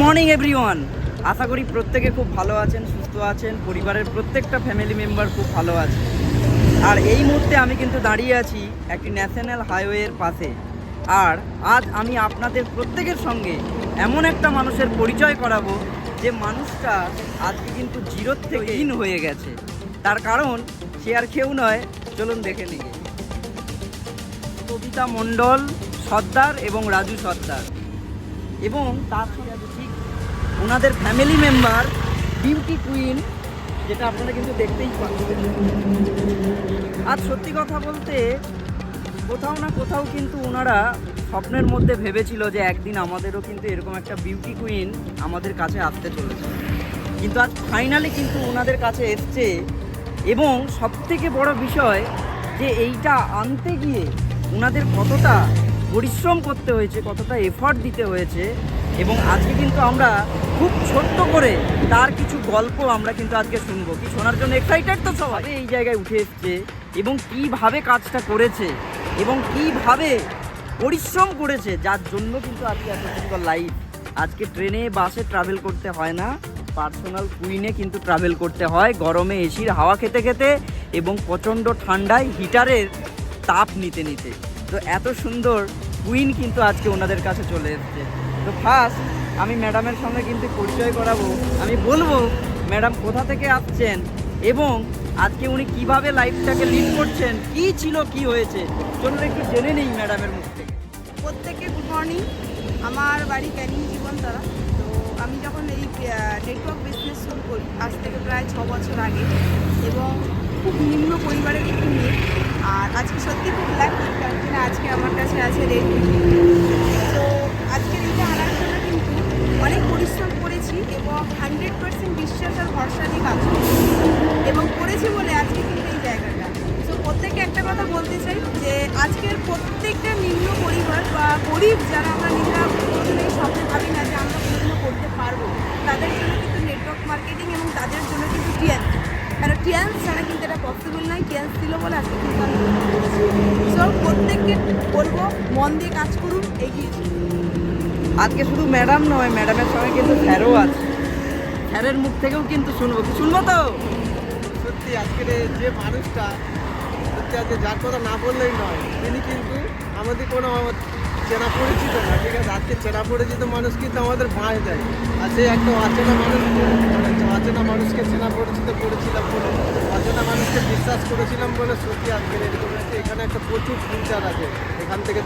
Morning everyone আশা করি প্রত্যেকে খুব ভালো আছেন, সুস্থ আছেন, পরিবারের প্রত্যেকটা ফ্যামিলি মেম্বার খুব ভালো আছে। আর এই মুহূর্তে আমি কিন্তু দাঁড়িয়ে আছি একটি ন্যাশনাল হাইওয়ের পাশে। আর আজ আমি আপনাদের প্রত্যেকের সঙ্গে এমন একটা মানুষের পরিচয় করাবো, যে মানুষটা আজকে কিন্তু জিরোর থেকে ইন হয়ে গেছে। তার কারণ সে আর কেউ নয়। চলুন দেখে নিই। কবিতা মণ্ডল, সর্দার এবং রাজু সর্দার। এবং তার সঙ্গে আছে ঠিক ওনাদের ফ্যামিলি মেম্বার বিউটি কুইন যেটা আপনারা কিন্তু দেখতেই পাচ্ছেন। আর সত্যি কথা বলতে, কোথাও না কোথাও কিন্তু ওনারা স্বপ্নের মধ্যে ভেবেছিল যে একদিন আমাদেরও কিন্তু এরকম একটা বিউটি কুইন আমাদের কাছে আসতে চলেছে। কিন্তু আজ ফাইনালি কিন্তু ওনাদের কাছে এসছে এবং সবথেকে বড় বিষয় যে এইটা আনতে গিয়ে ওনাদের কতটা পরিশ্রম করতে হয়েছে, কতটা এফর্ট দিতে হয়েছে এবং আজকে কিন্তু আমরা খুব ছোট্ট করে তার কিছু গল্প আমরা কিন্তু আজকে শুনব। কি শোনার জন্য এক্সাইটেড তো সবাই? এই জায়গায় উঠে এসছে এবং কীভাবে কাজটা করেছে এবং কীভাবে পরিশ্রম করেছে, যার জন্য কিন্তু আজকে এত সুন্দর লাইফ আজকে ট্রেনে, বাসে ট্রাভেল করতে হয় না পার্সোনাল কুইনে কিন্তু ট্রাভেল করতে হয়। গরমে এসির হাওয়া খেতে খেতে এবং প্রচণ্ড ঠান্ডায় হিটারের তাপ নিতে নিতে। তো এত সুন্দর কুইন কিন্তু আজকে ওনাদের কাছে চলে এসছে। তো ফার্স্ট আমি ম্যাডামের সঙ্গে কিন্তু পরিচয় করাবো। আমি বলব ম্যাডাম কোথা থেকে আসছেন এবং আজকে উনি কীভাবে লাইফটাকে লিড করছেন, কি ছিল, কি হয়েছে, চলুন একটু জেনে নেই ম্যাডামের মুখ থেকে। প্রত্যেককে গুড মর্নিং আমার বাড়ি ক্যানিং জীবনতারা। তো আমি যখন এই নেটওয়ার্ক বিজনেস শুরু করি, আজ থেকে প্রায় ছ বছর আগে এবং খুব নিম্ন পরিবারের একটু আর আজকে সত্যি খুব লাকি কিনা আজকে আমার কাছে আছে রেডমি তো আজকের এইটা আনার জন্য কিন্তু অনেক পরিশ্রম করেছি এবং হান্ড্রেড পার্সেন্ট বিশ্বাস আর ভরসা নিয়ে কাজ এবং করেছি বলে আজকে কিন্তু এই জায়গাটা। তো প্রত্যেককে একটা কথা বলতে চাই যে আজকের প্রত্যেকটা নিম্ন পরিবার বা গরিব যারা আমরা নিজেরা এই স্বপ্নে ভাবি না যে আমরা কোনোদিনও করতে পারব, তাদের জন্য কিন্তু নেটওয়ার্ক মার্কেটিং এবং তাদের জন্য কিন্তু টিয়ান্স কারণ টিয়ান্স ছাড়া কিন্তু এটা পসিবল নয়। টিয়ান্স ছিল বলে আজকে কিন্তু আমি সো প্রত্যেককে বলব মন দিয়ে কাজ করুন এগিয়ে আজকে শুধু ম্যাডাম নয় ম্যাডামের সঙ্গে কিন্তু স্যারও আছে। স্যারের মুখ থেকেও কিন্তু শুনব। কি শুনব তো? সত্যি আজকের যে মানুষটা সত্যি আজকে যার কথা না বললেই নয় তিনি কিন্তু আমাদের কোনো চেনা পরিচিত না, ঠিক আছে? আজকে চেনা পরিচিত মানুষ কিন্তু আমাদের ভাঁয় দেয়। আর সেই একটা অচেনা মানুষ মানে অচেনা মানুষকে চেনা পরিচিত করেছিলাম বলে, অচেনা মানুষকে বিশ্বাস করেছিলাম বলে সত্যি আজকের এরকম এখানে একটা প্রচুর ফিউচার আছে। এখান থেকে